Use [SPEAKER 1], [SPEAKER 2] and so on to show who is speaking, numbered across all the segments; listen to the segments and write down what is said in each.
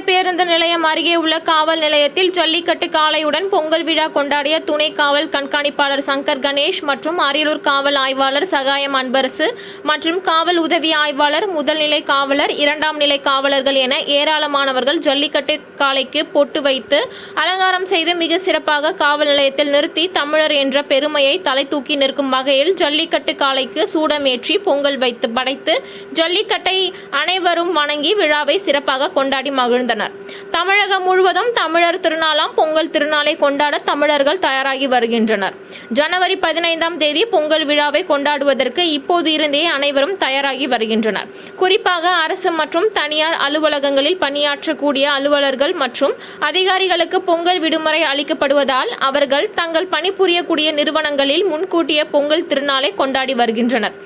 [SPEAKER 1] பேருந்து நிலையம் அருகே உள்ள காவல் நிலையத்தில் ஜல்லிக்கட்டு காளையுடன் பொங்கல் விழா கொண்டாடிய துணை காவல் கண்காணிப்பாளர் சங்கர் கணேஷ் மற்றும் அரியலூர் காவல் ஆய்வாளர் சகாயம் அன்பரசு மற்றும் காவல் உதவி ஆய்வாளர் முதல்நிலை காவலர் இரண்டாம் நிலை காவலர்கள் என ஏராளமானவர்கள் ஜல்லிக்கட்டு காளைக்கு பொட்டு வைத்து அலங்காரம் செய்து மிக சிறப்பாக காவல் நிலையத்தில் நிறுத்தி தமிழர் என்ற பெருமையை தலை தூக்கி நிற்கும் வகையில் ஜல்லிக்கட்டு காளைக்கு சூடமேற்றி பொங்கல் வைத்து படைத்து ஜல்லிக்கட்டை அனைவரும் வணங்கி விழாவை சிறப்பாக கொண்டாடி Mindanao தமிழகம் முழுவதும் தமிழர் திருநாளாம் பொங்கல் திருநாளை கொண்டாட தமிழர்கள் தயாராகி வருகின்றனர். ஜனவரி பதினைந்தாம் தேதி பொங்கல் விழாவை கொண்டாடுவதற்கு இப்போது இருந்தே அனைவரும் தயாராகி வருகின்றனர். குறிப்பாக அரசு மற்றும் தனியார் அலுவலகங்களில் பணியாற்றக்கூடிய அலுவலர்கள் மற்றும் அதிகாரிகளுக்கு பொங்கல் விடுமுறை அளிக்கப்படுவதால் அவர்கள் தங்கள் பணிபுரியக்கூடிய நிறுவனங்களில் முன்கூட்டிய பொங்கல் திருநாளை கொண்டாடி வருகின்றனர்.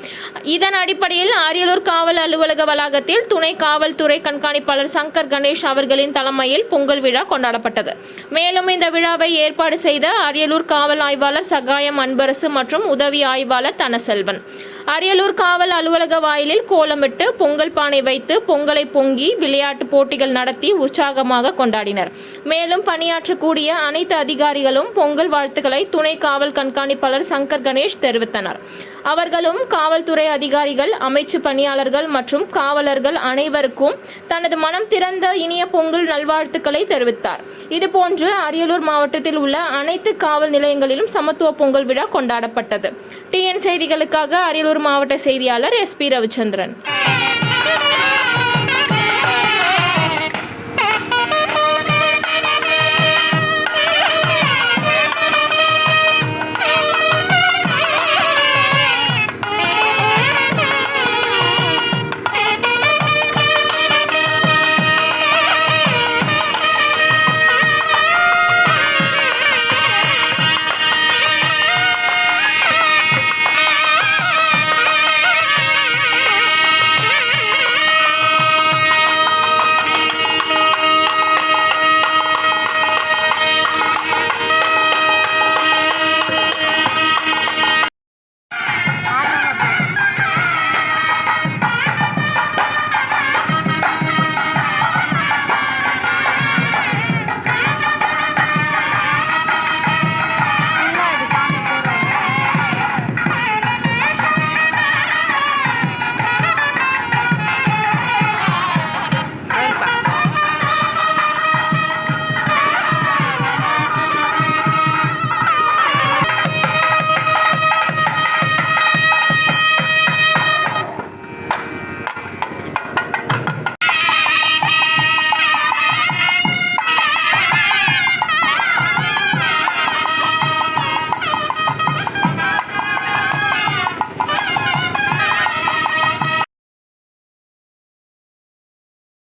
[SPEAKER 1] இதன் அடிப்படையில் அரியலூர் காவல் அலுவலக வளாகத்தில் துணை காவல்துறை கண்காணிப்பாளர் சங்கர் கணேஷ் அவர்களின் தலைமையில் பொங்கல் விழா கொண்டாடப்பட்டது. மேலும் இந்த விழாவை ஏற்பாடு செய்த அரியலூர் காவல் ஆய்வாளர் சகாயம் அன்பரசு மற்றும் உதவி ஆய்வாளர் தனசெல்வன். அரியலூர் காவல் அலுவலக வாயிலில் கோலமிட்டு பொங்கல் பானை வைத்து பொங்கலை பொங்கி விளையாட்டு போட்டிகள் நடத்தி உற்சாகமாக கொண்டாடினர். மேலும் பணியாற்றக்கூடிய அனைத்து அதிகாரிகளும் பொங்கல் வாழ்த்துக்களை துணை காவல் கண்காணிப்பாளர் சங்கர் கணேஷ் தெரிவித்தனர். அவர்களும் காவல்துறை அதிகாரிகள் அமைச்சு பணியாளர்கள் மற்றும் காவலர்கள் அனைவருக்கும் தனது மனம் திறந்த இனிய பொங்கல் நல்வாழ்த்துக்களை தெரிவித்தார். இதுபோன்று அரியலூர் மாவட்டத்தில் உள்ள அனைத்து காவல் நிலையங்களிலும் சமத்துவ பொங்கல் விழா கொண்டாடப்பட்டது. டிஎன் செய்திகளுக்காக அரியலூர் மாவட்ட செய்தியாளர் எஸ் பி ரவிச்சந்திரன்.